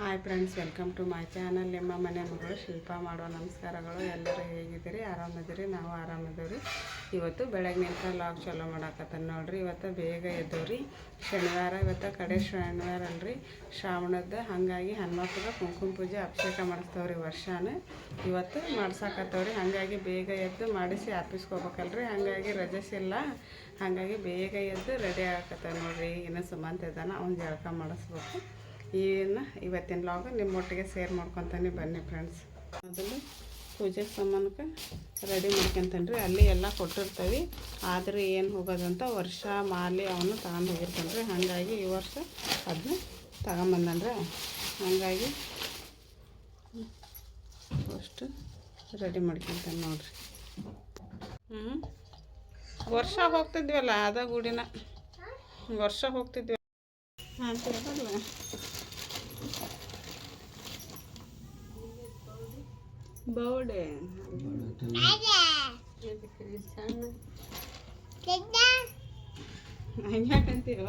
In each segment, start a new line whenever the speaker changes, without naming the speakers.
Hi friends welcome to my channel ನಿಮ್ಮ ಮನೆ ಮಗಳು ಶಿಲ್ಪ ಮಾಡೋ ನಮಸ್ಕಾರಗಳು. ಎಲ್ಲರೂ ಹೇಗಿದ್ದೀರಿ? ಆರಾಮದಿರಿ? ನಾವು ಆರಾಮದೇವ್ರಿ. ಇವತ್ತು ಬೆಳಗ್ಗೆ ನಿಂತ ಲಾಗ್ ಚಲೋ ಮಾಡಾಕತ್ತಾನ ನೋಡ್ರಿ. ಇವತ್ತು ಬೇಗ ಎದ್ದವ್ರಿ ಶನಿವಾರ, ಇವತ್ತು ಕಡೆ ಶನಿವಾರ ಅಲ್ರಿ. ಶ್ರಾವಣದ, ಹಾಗಾಗಿ ಹನುಮಪ್ಪಗೆ ಕುಂಕುಮ ಪೂಜೆ, ಅಭಿಷೇಕ ಮಾಡಿಸ್ತವ್ರಿ ವರ್ಷಾನ. ಇವತ್ತು ಮಾಡ್ಸಾಕತ್ತವ್ರಿ. ಹಾಗಾಗಿ ಬೇಗ ಎದ್ದು ಮಾಡಿಸಿ ಆಫೀಸ್ಗೆ ಹೋಗ್ಬೇಕಲ್ರಿ. ಹಾಗಾಗಿ ರಜಸ್ ಇಲ್ಲ. ಹಾಗಾಗಿ ಬೇಗ ಎದ್ದು ರೆಡಿ ಆಗಕತ್ತ ನೋಡ್ರಿ. ಇನ್ನು ಸುಮಂತ ಇದ್ದಾನ. ಅವ್ನು ಜಳಕ ಮಾಡಿಸ್ಬೇಕು. ಇನ್ನು ಇವತ್ತಿನ ಲಾಗ್ ನಿಮ್ಮೊಟ್ಟಿಗೆ ಶೇರ್ ಮಾಡ್ಕೊತಾನೆ ಬನ್ನಿ ಫ್ರೆಂಡ್ಸ್ ಮೊದಲು ಪೂಜೆ ಸಾಮಾನಕ್ಕೆ ರೆಡಿ ಮಾಡ್ಕೊತಾನೆ ರೀ ಅಲ್ಲಿ ಎಲ್ಲ ಕೊಟ್ಟಿರ್ತೀವಿ. ಆದರೆ ಏನು ಹೋಗೋದಂತ ವರ್ಷ ಮಾಲೆ ಅವನು ತಗೊಂಡು ಹೋಗಿರ್ತಾನೆ ರೀ ಹಾಗಾಗಿ ಈ ವರ್ಷ ಅದನ್ನ ತಗೊಂಬಂದನ್ರಿ. ಹಾಗಾಗಿ ಅಷ್ಟು ರೆಡಿ ಮಾಡ್ಕೊತಾನೆ ನೋಡಿರಿ. ಹ್ಞೂ ವರ್ಷ ಹೋಗ್ತಿದ್ವಲ್ಲ ಅದ ಗುಡಿನ? ವರ್ಷ ಹೋಗ್ತಿದ್ವಿ ಹಾಂ ತಿಳ್ಕೊಲ್ಲ ಬೌಡೆ ಹಂಗ್ಯಾಕಂತೀವ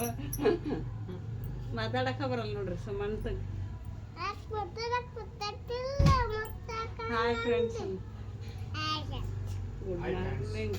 ಮಾತಾಡಕ ಬರಲ್ಲ ನೋಡ್ರಿ Sumanth hi friends good morning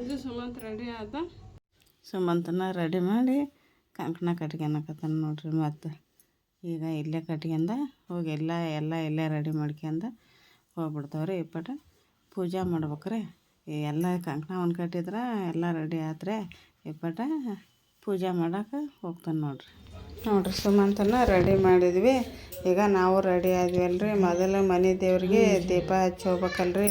ಇದು ಸುಮಂತ್ ರೆಡಿ ಆದ. ಸುಮಂತನ ರೆಡಿ ಮಾಡಿ ಕಂಕಣ ಕಟ್ಕೊಳಕತ್ತಾನ ನೋಡ್ರಿ ಮತ್ತು. ಈಗ ಇಲ್ಲೇ ಕಟ್ಕೊಂಡ ಹೋಗಿ ಎಲ್ಲ ಎಲ್ಲ ಇಲ್ಲೇ ರೆಡಿ ಮಾಡ್ಕೊಂಡ ಹೋಗ್ಬಿಡ್ತಾವ್ರಿ ಇಪ್ಪಟ. ಪೂಜೆ ಮಾಡ್ಬೇಕ್ರಿ. ಎಲ್ಲ ಕಂಕಣ ಒಂದು ಕಟ್ಟಿದ್ರೆ ಎಲ್ಲ ರೆಡಿ ಆದರೆ ಇಪ್ಪಟ ಪೂಜೆ ಮಾಡೋಕೆ ಹೋಗ್ತಾನೆ ನೋಡ್ರಿ. ನೋಡ್ರಿ ಸುಮಂತನ ರೆಡಿ ಮಾಡಿದ್ವಿ. ಈಗ ನಾವು ರೆಡಿ ಆದ್ವಿ ಅಲ್ರಿ ಮೊದಲು ಮನೆ ದೇವ್ರಿಗೆ ದೀಪ ಹಚ್ಚಿ ಹೋಗ್ಬೇಕಲ್ರಿ.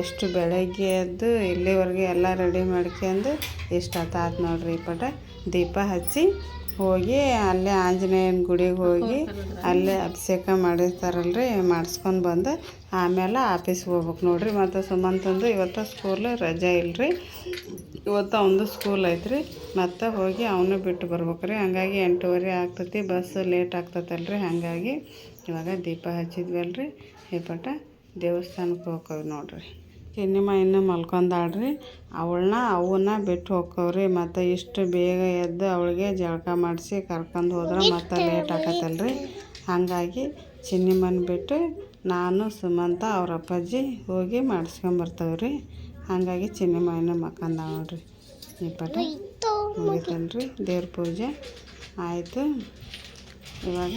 ಎಷ್ಟು ಬೆಳಗ್ಗೆ ಎದ್ದು ಇಲ್ಲಿವರೆಗೆ ಎಲ್ಲ ರೆಡಿ ಮಾಡ್ಕೊಂಡು ಇಷ್ಟ ಆತು ನೋಡ್ರಿ ಇಪ್ಪಟ ಪಟ ದೀಪ ಹಚ್ಚಿ ಹೋಗಿ ಅಲ್ಲೇ ಆಂಜನೇಯನ ಗುಡಿಗೆ ಹೋಗಿ ಅಲ್ಲೇ ಅಭಿಷೇಕ ಮಾಡಿರ್ತಾರಲ್ರಿ ಮಾಡಿಸ್ಕೊಂಡು ಬಂದು ಆಮೇಲೆ ಆಫೀಸ್ಗೆ ಹೋಗ್ಬೇಕು ನೋಡ್ರಿ. ಮತ್ತು ಸುಮಂತಂದು ಇವತ್ತು ಸ್ಕೂಲ್ ರಜೆ ಇಲ್ರಿ. ಇವತ್ತು ಅವನದು ಸ್ಕೂಲ್ ಐತ್ರಿ. ಮತ್ತು ಹೋಗಿ ಅವನು ಬಿಟ್ಟು ಬರ್ಬೇಕು ರೀ ಹಂಗಾಗಿ ಎಂಟೂವರೆ ಆಗ್ತತಿ ಬಸ್ ಲೇಟ್ ಆಗ್ತೈತಲ್ರಿ. ಹಾಗಾಗಿ ಇವಾಗ ದೀಪ ಹಚ್ಚಿದ್ವಲ್ರಿ. ಈ ಪಟ ದೇವಸ್ಥಾನಕ್ಕೆ ಹೋಗ್ತೀವಿ ನೋಡ್ರಿ. ಚಿನ್ನಿಮ್ಮ ಇನ್ನೂ ಮಲ್ಕೊಂಡಾಳ್ರಿ. ಅವಳನ್ನ ಅವನ್ನ ಬಿಟ್ಟು ಹೋಕ್ಕವ್ರಿ ಮತ್ತು ಇಷ್ಟು ಬೇಗ ಎದ್ದು ಅವಳಿಗೆ ಜಳಕ ಮಾಡಿಸಿ ಕರ್ಕೊಂಡು ಹೋದ್ರೆ ಮತ್ತೆ ಲೇಟ್ ಆಕತ್ತಲ್ರಿ. ಹಾಗಾಗಿ ಚಿನ್ನಿಮ್ಮನ ಬಿಟ್ಟು ನಾನು, ಸುಮಂತ, ಅವ್ರ ಅಪ್ಪಾಜಿ ಹೋಗಿ ಮಾಡಿಸ್ಕೊಂಬರ್ತೇವೆ ರೀ ಹಾಗಾಗಿ ಚಿನ್ನಿಮ್ಮ ಇನ್ನೂ ಮಕ್ಕಂದ ನೋಡ್ರಿ ಈ ಮುಗಿತಲ್ರಿ ದೇವ್ರ ಪೂಜೆ ಆಯಿತು. ಇವಾಗ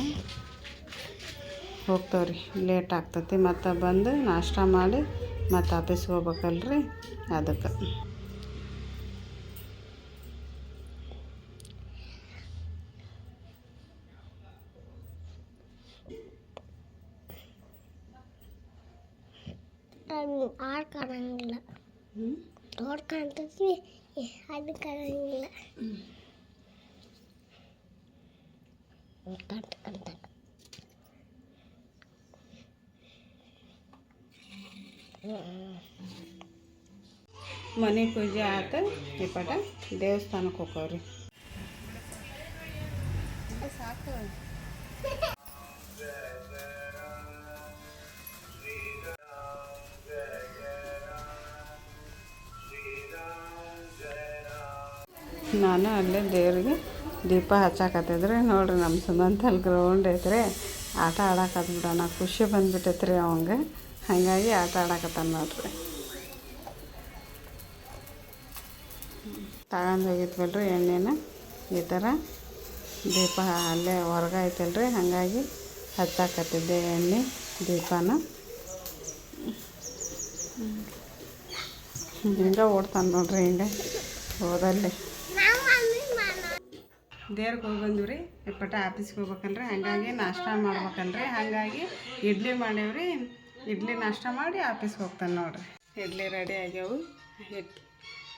ಹೋಗ್ತವ್ರಿ. ಲೇಟ್ ಆಗ್ತತಿ. ಮತ್ತು ಬಂದು ನಾಷ್ಟ ಮಾಡಿ ಮತ್ತು ಆಫೀಸ್ಗೆ ಹೋಗ್ಬೇಕಲ್ರಿ ಅದಕ್ಕೆ
ಆರು ಕಾಣಂಗಿಲ್ಲ.
ಹ್ಞೂ
ಕಾಣ್ತೀವಿ ಅದು ಕಾಣಂಗಿಲ್ಲ. ಕಂತ
ಮನೆ ಪೂಜೆ ಆತು, ಈ ಪಟ ದೇವಸ್ಥಾನಕ್ಕೆ ಹೋಗವ್ರಿ ಸಾಕು ನಾನು ಅಲ್ಲೇ ದೇವ್ರಿಗೆ ದೀಪ ಹಚ್ಚಾಕತ್ತಿದ್ರಿ ನೋಡ್ರಿ ನಮ್ಮ ಸುಮಂತ ಅಲ್ಲಿ ಗ್ರೌಂಡ್ ಐತ್ರಿ. ಆಟ ಆಡಕತ್ಬಿಡೋಣ, ಖುಷಿ ಬಂದ್ಬಿಟ್ಟೈತ್ರಿ ಅವಂಗೆ. ಹಾಗಾಗಿ ಆಟ ಆಡಕತ್ತಾನ ನೋಡ್ರಿ. ತಗೊಂಡು ಹೋಗಿದ್ವಲ್ರಿ ಎಣ್ಣೆನ ಈ ಥರ ದೀಪ ಅಲ್ಲೇ ಹೊರಗೆ ಐತಲ್ರಿ, ಹಾಗಾಗಿ ಹಚ್ಚಾಕತ್ತಿದ್ದೆ ಎಣ್ಣೆ, ದೀಪನ. ಹಿಂಗೆ ಓಡ್ತಾನೆ ನೋಡ್ರಿ ಹಿಂಗೆ, ಹೋದಲ್ಲಿ. ದೇವ್ರಿಗೆ ಹೋಗಿ ಬಂದಿವ್ರಿ ಇಪ್ಪಟ್ಟ ಆಫೀಸ್ಗೆ ಹೋಗ್ಬೇಕಲ್ರಿ, ಹಂಗಾಗಿ ನಾಷ್ಟ ಮಾಡ್ಬೇಕಲ್ರಿ, ಹಾಗಾಗಿ ಇಡ್ಲಿ ಮಾಡೀವ್ರಿ. ಇಡ್ಲಿ ನಾಷ್ಟ ಮಾಡಿ ಆಫೀಸ್ಗೆ ಹೋಗ್ತಾನೆ ನೋಡ್ರಿ ಇಡ್ಲಿ ರೆಡಿ ಆಗ್ಯಾವು.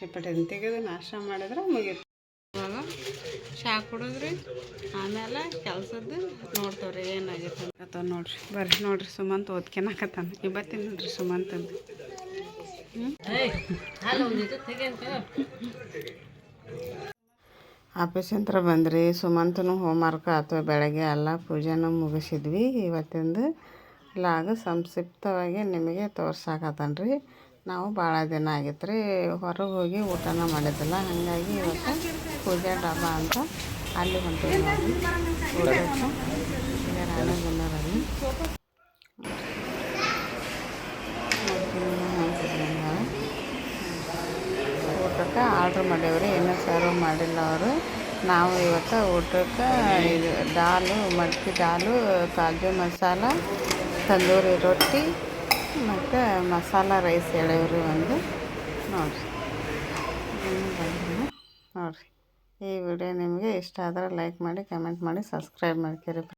ಇಪ್ಪಟ್ಟನ್ನು ತೆಗೆದು ನಾಷ್ಟ ಮಾಡಿದ್ರೆ ಮುಗಿತು. ಇವಾಗ ಶಾ ಕುಡಿದ್ರಿ. ಆಮೇಲೆ ಕೆಲಸದ್ದು ನೋಡ್ತೇವ್ರಿ ಏನಾಗೈತೆ ಅಂತ. ನೋಡ್ರಿ. ಬರ್ರಿ ನೋಡ್ರಿ ಸುಮಂತ್ ಓದ್ಕೆನಾಕತ್ತಾನ. ಇವತ್ತಿನ ನೋಡ್ರಿ ಸುಮಂತ ಆಫೀಸ್ ಹತ್ರ ಬಂದ್ರಿ. ಸುಮಂತನು ಹೋಮ್ವರ್ಕ್ ಅಥವಾ ಬೆಳಗ್ಗೆ ಎಲ್ಲ ಪೂಜೆನೂ ಮುಗಿಸಿದ್ವಿ. ಇವತ್ತಿಂದು ಲಾಗ ಸಂಕ್ಷಿಪ್ತವಾಗಿ ನಿಮಗೆ ತೋರ್ಸಾಕತ್ತಾನ ರೀ ನಾವು ಭಾಳ ದಿನ ಆಗಿತ್ತು ರೀ ಹೊರಗೆ ಹೋಗಿ ಊಟನ ಮಾಡಿದ್ದಿಲ್ಲ, ಹಾಗಾಗಿ ಇವತ್ತು ಪೂಜೆ ಡಬ್ಬ ಅಂತ ಅಲ್ಲಿ ಹೊಂಟೀವಿ ನೋಡಿ ಊಟಕ್ಕೆ ಆರ್ಡ್ರ್ ಮಾಡೇವ್ರಿ, ಇನ್ನೂ ಸರ್ವ್ ಮಾಡಿಲ್ಲ ಅವರು. ನಾವು ಇವತ್ತು ಊಟಕ್ಕೆ ಇದು, ದಾಲು ಮಡ್ಕೆ ದಾಲು, ಕಾಜು ಮಸಾಲ ತಂದೂರಿ ರೊಟ್ಟಿ ಮತ್ತು ಮಸಾಲ ರೈಸ್ ಹೇಳೇವ್ರಿ ಒಂದು. ನೋಡಿರಿ. ನೋಡಿರಿ. ಈ ವಿಡಿಯೋ ನಿಮಗೆ ಇಷ್ಟ ಆದರೆ ಲೈಕ್ ಮಾಡಿ, ಕಮೆಂಟ್ ಮಾಡಿ, ಸಬ್ಸ್ಕ್ರೈಬ್ ಮಾಡ್ಕೊರಿ.